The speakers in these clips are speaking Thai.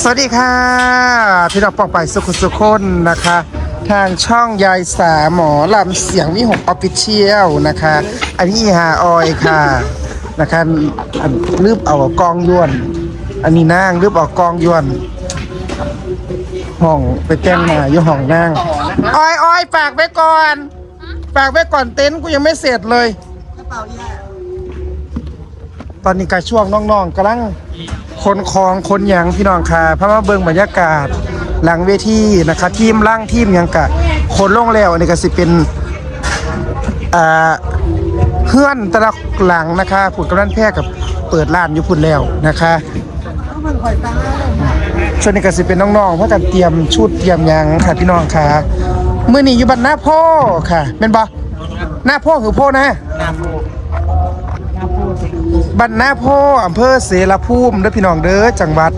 สวัสดีค่ะ พี่น้องปองไปสุขสุคนนะคะ ทางช่องยายสาหมอลำเสียงวิหกออฟฟิเชียลนะคะ อันนี้ฮาออยค่ะนะคะอันลืบเอากองยวน อันนี้นางลืบเอากองยวนห้องไปแจ้งมาอยู่ห้องนางออยออยฝากไว้ก่อนฝากไว้ก่อนเต็นท์กูยังไม่เสร็จเลย ตอนนี้กาช่วงน้องๆกำลัง คนคลองคนหยังพี่น้องค่ะพระว่าเบิงบรรยากาศหลังเวทีนะคะทีมล่างทีมยังกะคนลงแล้วอันนี้ก็สิเป็นอ่าเพื่อนต่ละหลังนะคะผุดกำนันแพร่กับเปิดร้านอยู่พุ่นแล้วนะคะช่วงนี้ก็สิเป็นน้องๆเพราะกันเตรียมชุดเตรียมหยังค่ะพี่น้องค่ะมื้อนี้อยู่บ้านหน้าพ่อค่ะเป็นบ่หน้าพ่อคือพ่อนะ บ้านนาโพอำเภอเสรภูมิเด้อพี่น้องเด้อจังหวัด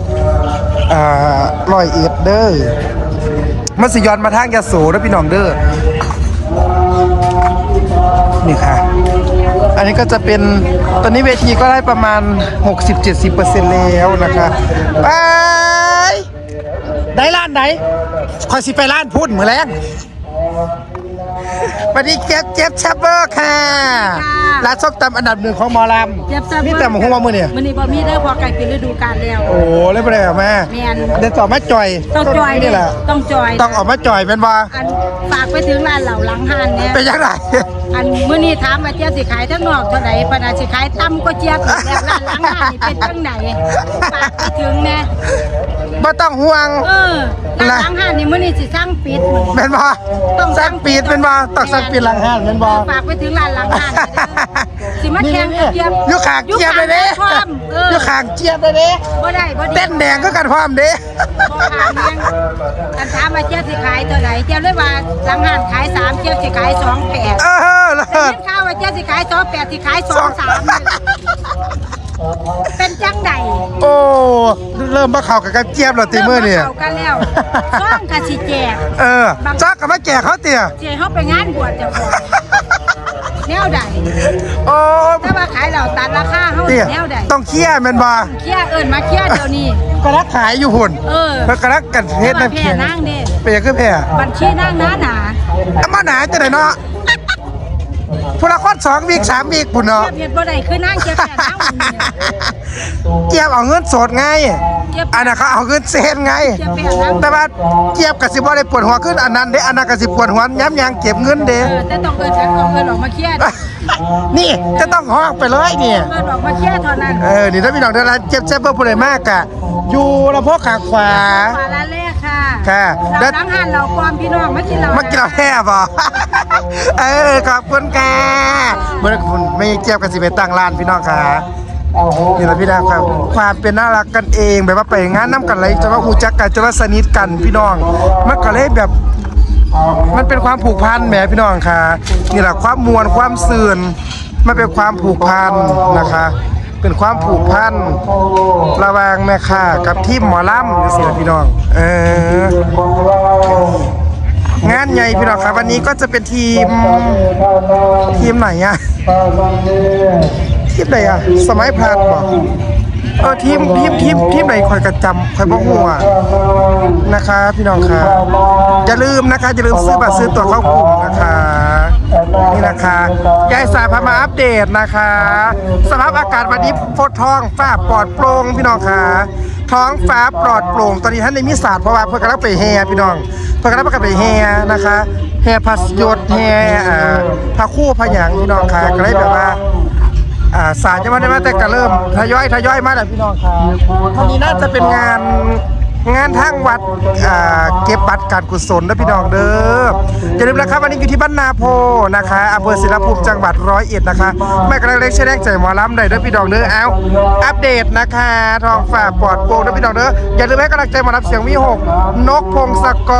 อ่าร้อยเอ็ดเด้อมันสิย้อนมาทางยะโสเด้อพี่น้องเด้อนี่ค่ะ อันนี้ก็จะเป็นตอนนี้เวทีก็ได้ประมาณ 60-70%แล้วนะคะไปได้ร้านไหนคอยสิไปร้านพูดเหมือนแรง วันนี้เก็บเจ็บชับเบอร์ค่ะร้านส้มตำอันดับหนึ่งของหมอลำเจ็บซับนี่แต่หมูหัวมือเนี่ยมันนี่บ่มีเด้อพอไก่เป็นฤดูกาลแล้วโอ้เล่นไปเลยเหรอแม่แม่นเดี๋ยวต่อมาจอยต้องจอยนี่แหละต้องจอยต้องออกมาจอยเป็นว่าอันฝากไปถึงร้านเหล่าหลังห้านเนี่ยเป็นยังไงอันมื้อนี้ถามว่าเจี๊ยบสิขายทั้งนอกเท่าไหร่ปานน่ะสิขายต่ำกว่าเจี๊ยบอีกแล้วร้านหลังห้านนี่เป็นจังไหนฝากไปถึงแน่ บ่ต้องห่วง เออร้านหลังห้านนี่มื้อนี้สิสร้างปิดมื้อเป็นบ่ต้องสั่งปิดเป็นบ่ต้องสั่งปิดหลังห้างเป็นบ่ ฝากไปถึงร้านหลังห้านนี่เด้อสิมาแข่งกับเจี๊ยบอยู่ขางเจี๊ยบเลยเด้อยู่ข้างความเอออยู่ขางเจี๊ยบเลยเด้บ่ได้บ่ดีเต้นแดงก็กันพร้อมเด้ บ่ขายยังอันถามว่าเจี๊ยบสิขายเท่าไหร่เจี๊ยบเลยว่าหลังห้านขายสามเจี๊ยบสิขายสองแปด เออเลิได้ศ ยินข่าวว่าเจ๊สิขายสองแปดสิขายสองสาม เริ่มมาเข้ากับกันเจี๊ยบแล้วติมือเนี่ยริ่มาเข้ากันแล้วซ่องกับสิแจก เออจ้ากับมาแก่เขาเตี่ยเจ๊เขาไปงานบวชเจะบอกแนวใดโอ้ถ้าว่าขายเหล่าตัดราคาเขาเตี่ยแนวใดต้องเคลียร์แม่นบ่เคลียร์เอิญมาเคลียร์เดี๋ยวนี้ ก็รักขายอยู่หุ่นเออเพิ่นก็รักกันเฮ็ดมานั่นแพ่นั่งเด้เป็นยังคือแพ้บัญชีนั่งหนาหนาอามาหนาจะไหนเนาะพละคนสองวีกสามวีกปุ่นเทีเนาะยบเห็ดบ่ได้คือนั่งเจ๊แพ่นั่งวันนี้เจี๊ยบเอาเงินสดไงเจี๊ยบอันนั้นเขาเอาเงินเซ็นไง เจี๊ยบแพ่นั่งแต่ว่าเจี๊ยบกับสิบ่ได้ปวดหัวขึ้นอันนั้นเด้อันนั้นกับสิปวดหัวย้ำยางเก็บเงินเด้เออแต่ต้องเอิญฉันต้องเอิญออกมาเคลียร์นี่จะต้องห้องไปเลยนี่เอิญออกมาเคลียร์เท่านั้นเออ นี่ถ้าพี่น้องเดาราเจ็บเจ็บเบอร์ผู้ใดมากอะอยู่ลำโพงขางขวา มาร้านแรกค่ะค่ะ เราล้างหันเราความพี่น้องมากินเราเมื่อกี้เราแทบอะ เออ ขอบคุณค่ะเมื่อคุณไม่เจ็บกันสิไปตั้งร้านพี่น้องค่ะ นี่แหละพี่น้องครับความเป็นน่ารักกันเองแบบว่าไปงานน้ำกันอะไรจะว่าหูจักกันจะว่าสนิทกันพี่น้องมันก็เลยแบบมันเป็นความผูกพันแหมพี่น้องค่ะ นี่แหละความมวลความสื่นมันเป็นความผูกพันนะคะ เป็นความผูกพันระวางแม่ค้ากับทีมหมอลำนี่สิล่ะพี่น้อง เอองานใหญ่พี่น้องครับวันนี้ก็จะเป็นทีมทีมไหนอะ ทีมไหนอะสมัยพลาดบอกเออทีมทีมทีมทีมไหนคอยกระจำคอยบอกหัวนะคะ พี่น้องค่ะอย่าลืมนะคะอย่าลืมซื้อบัตรซื้อตั๋วเข้ากลุ่มนะคะนี่นะคะยายสายพามาอัปเดตนะคะ สภาพอากาศวันนี้โฟดทองฟ้าปลอดโปร่งพี่น้องค่ะท้องฟ้าปลอดโปร่งตอนนี้ท่านในมิสาดเพราะว่าเพื่อนกำลังไปแห่พี่น้องเพื่อนกำลังไปแห่นะคะแห่พัสยศแห่อ่าพระคู่พระหยังพี่น้องค่ะก็เลยแบบว่า อ่าสารจะมาได้มาแต่ก็เริ่มทยอยทยอยมาแล้วพี่น้องครับวันนี้น่าจะเป็นงานงานทางวัดอ่าเก็บบัตรการกุศลนะพี่น้องเด้ออย่าลืมนะครับวันนี้อยู่ที่บ้านนาโพนะคะอำเภอศิลภูมิจังหวัดร้อยเอ็ดนะคะแม่กระเล็กเชแดงใจหมอลำได้เด้อพี่น้องเด้อเอาอัปเดตนะคะทองฝ่าปลอดโปร่งเด้อพี่น้องเด้ออย่าลืมให้กำลังใจหมอลำเสียงวิหกนกพงศก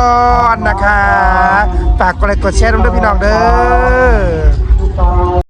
รนะคะฝากกดไลค์กดแชร์ด้วยพี่น้องเด้อ